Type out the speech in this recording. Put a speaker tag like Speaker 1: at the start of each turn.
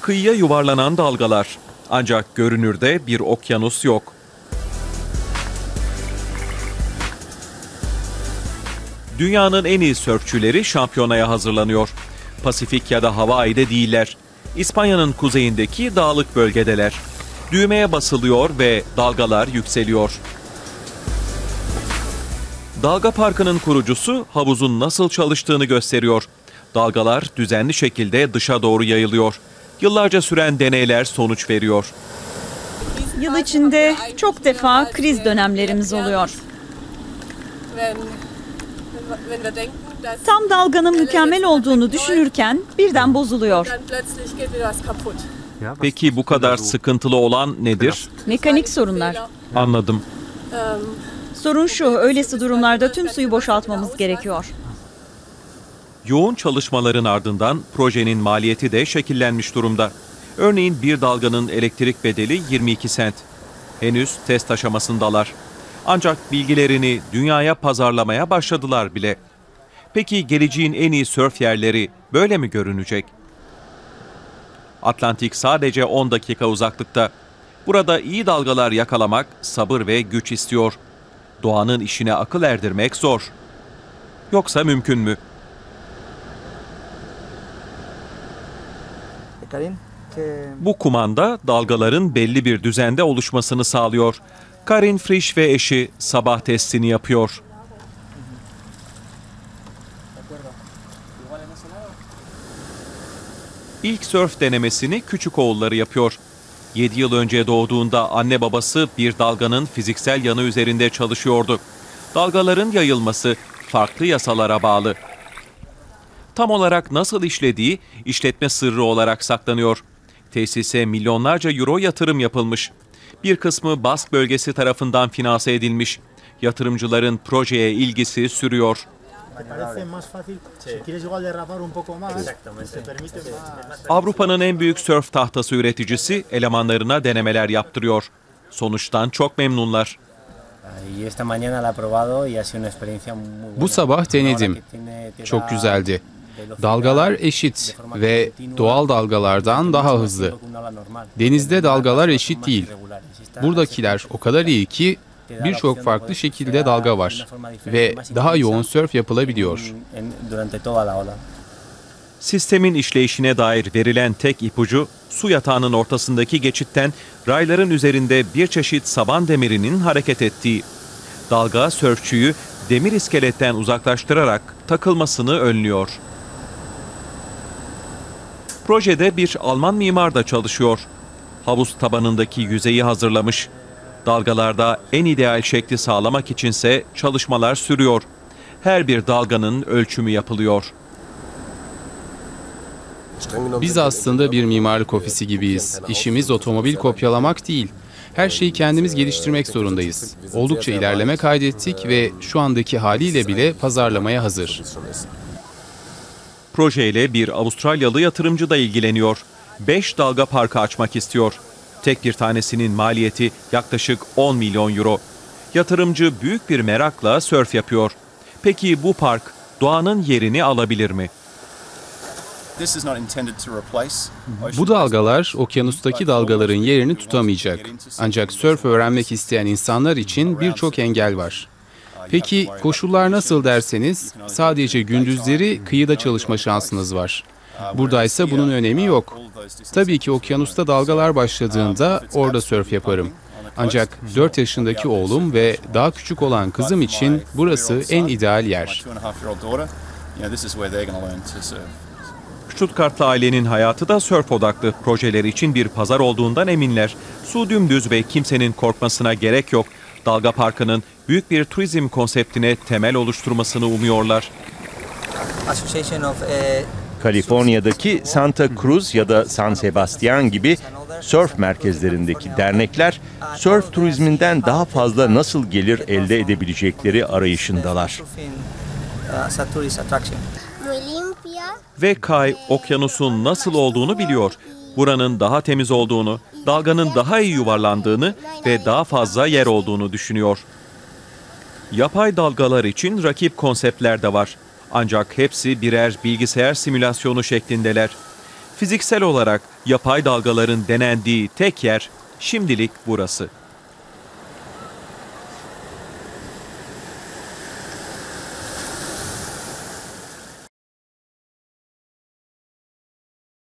Speaker 1: Kıyıya yuvarlanan dalgalar. Ancak görünürde bir okyanus yok. Dünyanın en iyi sörfçüleri şampiyonaya hazırlanıyor. Pasifik ya da Hawaii'de değiller. İspanya'nın kuzeyindeki dağlık bölgedeler. Düğmeye basılıyor ve dalgalar yükseliyor. Dalga Parkı'nın kurucusu havuzun nasıl çalıştığını gösteriyor. Dalgalar düzenli şekilde dışa doğru yayılıyor. Yıllarca süren deneyler sonuç veriyor.
Speaker 2: Yıl içinde çok defa kriz dönemlerimiz oluyor. Tam dalganın mükemmel olduğunu düşünürken birden bozuluyor.
Speaker 1: Peki bu kadar sıkıntılı olan nedir?
Speaker 2: Mekanik sorunlar.
Speaker 1: Anladım.
Speaker 2: Sorun şu, öylesi durumlarda tüm suyu boşaltmamız gerekiyor.
Speaker 1: Yoğun çalışmaların ardından projenin maliyeti de şekillenmiş durumda. Örneğin bir dalganın elektrik bedeli 22 sent. Henüz test aşamasındalar. Ancak bilgilerini dünyaya pazarlamaya başladılar bile. Peki geleceğin en iyi sörf yerleri böyle mi görünecek? Atlantik sadece 10 dakika uzaklıkta. Burada iyi dalgalar yakalamak sabır ve güç istiyor. Doğanın işine akıl erdirmek zor. Yoksa mümkün mü? Bu kumanda dalgaların belli bir düzende oluşmasını sağlıyor. Karin Frisch ve eşi sabah testini yapıyor. İlk sörf denemesini küçük oğulları yapıyor. 7 yıl önce doğduğunda anne babası bir dalganın fiziksel yanı üzerinde çalışıyordu. Dalgaların yayılması farklı yasalara bağlı. Tam olarak nasıl işlediği işletme sırrı olarak saklanıyor. Tesise milyonlarca euro yatırım yapılmış. Bir kısmı Bask bölgesi tarafından finanse edilmiş. Yatırımcıların projeye ilgisi sürüyor. Avrupa'nın en büyük sörf tahtası üreticisi elemanlarına denemeler yaptırıyor. Sonuçtan çok memnunlar.
Speaker 3: Bu sabah denedim. Çok güzeldi. Dalgalar eşit ve doğal dalgalardan daha hızlı. Denizde dalgalar eşit değil. Buradakiler o kadar iyi ki birçok farklı şekilde dalga var ve daha yoğun sörf yapılabiliyor.
Speaker 1: Sistemin işleyişine dair verilen tek ipucu su yatağının ortasındaki geçitten rayların üzerinde bir çeşit saban demirinin hareket ettiği. Dalga sörfçüyü demir iskeletten uzaklaştırarak takılmasını önlüyor. Projede bir Alman mimar da çalışıyor. Havuz tabanındaki yüzeyi hazırlamış. Dalgalarda en ideal şekli sağlamak içinse çalışmalar sürüyor. Her bir dalganın ölçümü yapılıyor.
Speaker 3: Biz aslında bir mimarlık ofisi gibiyiz. İşimiz otomobil kopyalamak değil. Her şeyi kendimiz geliştirmek zorundayız. Oldukça ilerleme kaydettik ve şu andaki haliyle bile pazarlamaya hazır.
Speaker 1: Projeyle bir Avustralyalı yatırımcı da ilgileniyor. 5 dalga parkı açmak istiyor. Tek bir tanesinin maliyeti yaklaşık 10 milyon euro. Yatırımcı büyük bir merakla sörf yapıyor. Peki bu park doğanın yerini alabilir mi?
Speaker 3: Bu dalgalar okyanustaki dalgaların yerini tutamayacak. Ancak sörf öğrenmek isteyen insanlar için birçok engel var. Peki koşullar nasıl derseniz sadece gündüzleri kıyıda çalışma şansınız var. Buradaysa bunun önemi yok. Tabii ki okyanusta dalgalar başladığında orada sörf yaparım. Ancak 4 yaşındaki oğlum ve daha küçük olan kızım için burası en ideal yer.
Speaker 1: Stuttgartlı ailenin hayatı da sörf odaklı. Projeleri için bir pazar olduğundan eminler. Su dümdüz ve kimsenin korkmasına gerek yok. Dalga Parkı'nın büyük bir turizm konseptine temel oluşturmasını umuyorlar.
Speaker 4: Kaliforniya'daki Santa Cruz ya da San Sebastian gibi sörf merkezlerindeki dernekler sörf turizminden daha fazla nasıl gelir elde edebilecekleri arayışındalar.
Speaker 1: Ve Kay okyanusun nasıl olduğunu biliyor. Buranın daha temiz olduğunu, dalganın daha iyi yuvarlandığını ve daha fazla yer olduğunu düşünüyor. Yapay dalgalar için rakip konseptler de var. Ancak hepsi birer bilgisayar simülasyonu şeklindeler. Fiziksel olarak yapay dalgaların denendiği tek yer şimdilik burası.